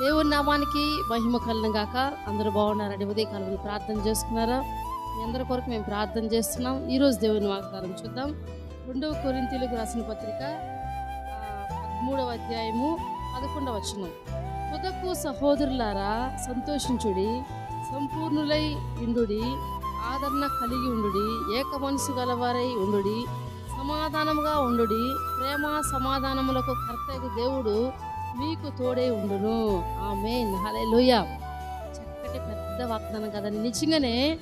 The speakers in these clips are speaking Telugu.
దేవుని నామానికి మహిమ కలను గాక. అందరూ బాగున్నారండి. ఉదయకాలం ప్రార్థన చేసుకున్నారా? మీ అందరి కొరకు మేము ప్రార్థన చేస్తున్నాం. ఈరోజు దేవుని వాగ్దానం చూద్దాం. రెండవ కొరింతీలకు రాసిన పత్రిక పదమూడవ అధ్యాయము పదకొండవ వచనం. పొదకు సహోదరులారా సంతోషించుడి సంపూర్ణులై ఉండుడి ఆదరణ కలిగి ఉండుడి ఏక మనసు గలవారై ఉండుడి సమాధానముగా ఉండుడి ప్రేమ సమాధానములకు కర్తకు దేవుడు మీకు తోడే ఉండును. ఆమె హల్లెలూయా. చక్కటి పెద్ద వాగ్దానం కదండి నిజంగానే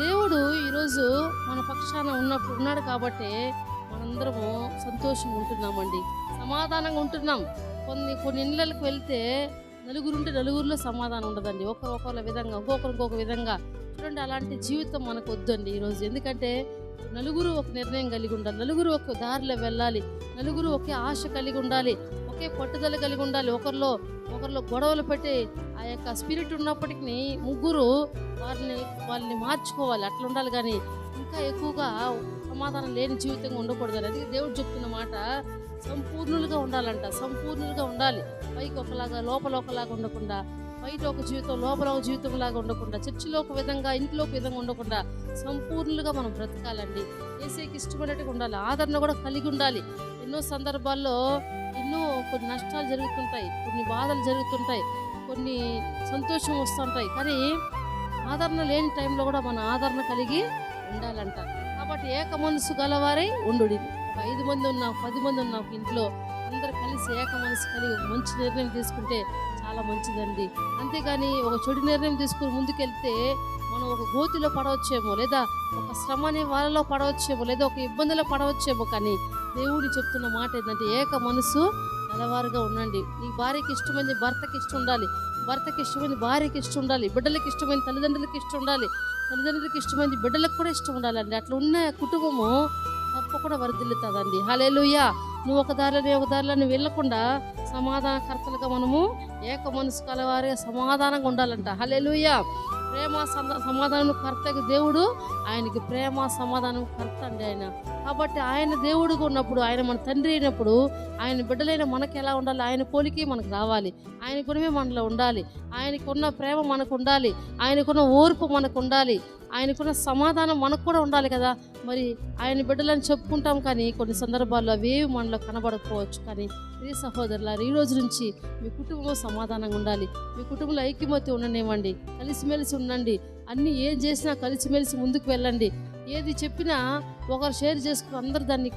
దేవుడు ఈరోజు మన పక్షాన ఉన్నప్పుడు ఉన్నాడు కాబట్టి మనందరము సంతోషంగా ఉంటున్నామండి. సమాధానంగా ఉంటున్నాం. కొన్ని కొన్ని ఇళ్ళకి వెళ్తే నలుగురు ఉంటే నలుగురిలో సమాధానం ఉండదండి. ఒకరు ఒకరి విధంగా ఒక్కొక్కరు ఇంకొక విధంగా. చూడండి అలాంటి జీవితం మనకు వద్దండి ఈరోజు. ఎందుకంటే నలుగురు ఒక నిర్ణయం కలిగి ఉండాలి. నలుగురు ఒక దారిలో వెళ్ళాలి. నలుగురు ఒకే ఆశ కలిగి ఉండాలి. ఒకే పట్టుదల కలిగి ఉండాలి. ఒకరిలో ఒకరిలో గొడవలు పెట్టి ఆ యొక్క స్పిరిట్ ఉన్నప్పటికీ ముగ్గురు వారిని వాళ్ళని మార్చుకోవాలి. అట్లా ఉండాలి కానీ ఇంకా ఎక్కువగా సమాధానం లేని జీవితంగా ఉండకూడదు అది దేవుడు చెప్తున్న మాట సంపూర్ణులుగా ఉండాలంట. సంపూర్ణులుగా ఉండాలి. పైకి ఒకలాగా లోపల ఒకలాగా ఉండకుండా బయట ఒక జీవితం లోపల ఒక జీవితం లాగా ఉండకుండా చర్చిలో ఒక విధంగా ఇంట్లో ఒక విధంగా ఉండకుండా సంపూర్ణంగా మనం బ్రతకాలండి. ఏసైకి ఇష్టపడేట్టుగా ఉండాలి. ఆదరణ కూడా కలిగి ఉండాలి. ఎన్నో సందర్భాల్లో ఎన్నో కొన్ని నష్టాలు జరుగుతుంటాయి. కొన్ని బాధలు జరుగుతుంటాయి. కొన్ని సంతోషం వస్తుంటాయి. కానీ ఆదరణ లేని టైంలో కూడా మన ఆదరణ కలిగి ఉండాలంట. కాబట్టి ఏక మనసు గలవారై ఉండు ఒక ఐదు మంది ఉన్నాం పది మంది ఉన్నాం ఇంట్లో. అందరు కలిసి ఏక మనసు కలిగి మంచి నిర్ణయం తీసుకుంటే చాలా మంచిదండి. అంతేగాని ఒక చెడు నిర్ణయం తీసుకుని ముందుకెళ్తే మనం ఒక గోతిలో పడవచ్చేమో లేదా ఒక శ్రమ అనే వాళ్ళలో పడవచ్చేమో లేదా ఒక ఇబ్బందిలో పడవచ్చేమో కానీ దేవుడు చెప్తున్న మాట ఏంటంటే ఏక మనసు నెలవారుగా ఉండండి. నీ భార్యకి ఇష్టమైంది భర్తకి ఇష్టం ఉండాలి. భర్తకి ఇష్టమైంది భార్యకి ఇష్టం ఉండాలి. బిడ్డలకి ఇష్టమైంది తల్లిదండ్రులకి ఇష్టం ఉండాలి. తల్లిదండ్రులకి ఇష్టమైంది బిడ్డలకు కూడా ఇష్టం ఉండాలండి. అట్లా ఉన్న కుటుంబము తప్పకుండా వర్ధిల్లుతుందండి హలేలుయ్యా నువ్వు ఒక దారిలో ఒక దారిలో నువ్వు వెళ్ళకుండా సమాధానకర్తలుగా మనము ఏక మనసు కలవారిగా సమాధానంగా ఉండాలంట. హలేలుయ్యా ప్రేమ సమాధానం కర్తకి దేవుడు ఆయనకి ప్రేమ సమాధానం కర్త అండి ఆయన. కాబట్టి ఆయన దేవుడుగా ఉన్నప్పుడు ఆయన మన తండ్రి అయినప్పుడు ఆయన బిడ్డలైన మనకి ఎలా ఉండాలి? ఆయన పోలికి మనకు రావాలి. ఆయన గుణమే మనలో ఉండాలి. ఆయనకున్న ప్రేమ మనకు ఉండాలి. ఆయనకున్న ఓర్పు మనకు ఉండాలి. ఆయనకున్న సమాధానం మనకు కూడా ఉండాలి కదా. మరి ఆయన బిడ్డలని చెప్పుకుంటాం కానీ కొన్ని సందర్భాల్లో అవేవి మనలో కనబడకపోవచ్చు కానీ ప్రియ సహోదరులారు ఈ రోజు నుంచి మీ కుటుంబంలో సమాధానంగా ఉండాలి. మీ కుటుంబంలో ఐక్యమతి ఉండనివ్వండి. కలిసిమెలిసి ఉండండి. అన్నీ ఏం చేసినా కలిసిమెలిసి ముందుకు వెళ్ళండి. ఏది చెప్పినా ఒకరు షేర్ చేసుకుని అందరు దాన్ని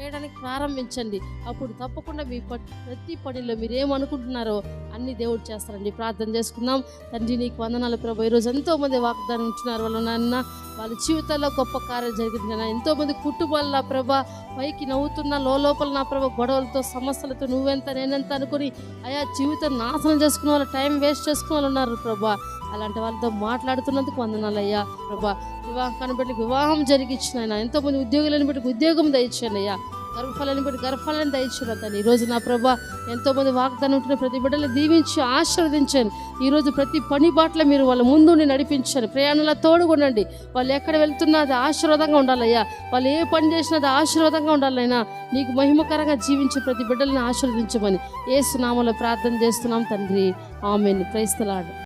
చేయడానికి ప్రారంభించండి. అప్పుడు తప్పకుండా మీ ప- ప్రతి పనిలో మీరు ఏమనుకుంటున్నారో అన్ని దేవుడు చేస్తారండి. ప్రార్థన చేసుకుందాం. తండ్రి నీకు వందనాలు ప్రభు. ఈరోజు ఎంతోమంది వాగ్దానం ఉంచున్నారు వాళ్ళు నాన్న వాళ్ళ జీవితాల్లో గొప్ప కార్యం జరిగింది కదా ఎంతోమంది కుటుంబాల ప్రభా పైకి నవ్వుతున్న లోపల నా ప్రభ గొడవలతో సమస్యలతో నువ్వెంత నేనెంత అనుకుని అయా జీవితం నాశనం చేసుకున్న వాళ్ళు టైం వేస్ట్ చేసుకున్న వాళ్ళు ఉన్నారు ప్రభా. అలాంటి వాళ్ళతో మాట్లాడుతున్నందుకు వందనాలు అయ్యా ప్రభా. వివాహం బట్టి వివాహం జరిగించిన ఆయన ఎంతోమంది ఉద్యోగులను బట్టి ఉద్యోగం దయచాను అయ్యా. గర్భఫలాన్ని బట్టి గర్భఫలాన్ని దయచాను తను ఈరోజు నా ప్రభా ఎంతోమంది వాగ్దానం ఉంటున్న ప్రతి బిడ్డలు దీవించి ఆశీర్వదించండి. ఈరోజు ప్రతి పని బాటలో మీరు వాళ్ళ ముందు నడిపించండి. ప్రయాణంలో తోడుగుండండి. వాళ్ళు ఎక్కడ వెళ్తున్నా అది ఆశీర్వాదంగా ఉండాలయ్యా. వాళ్ళు ఏ పని చేసినా అది ఆశీర్వాదంగా ఉండాలైనా నీకు మహిమకరంగా జీవించే ప్రతి బిడ్డలను ఆశీర్వదించమని ఏసునామలో ప్రార్థన చేస్తున్నాం తండ్రి. ఆమెను. క్రైస్తలాడు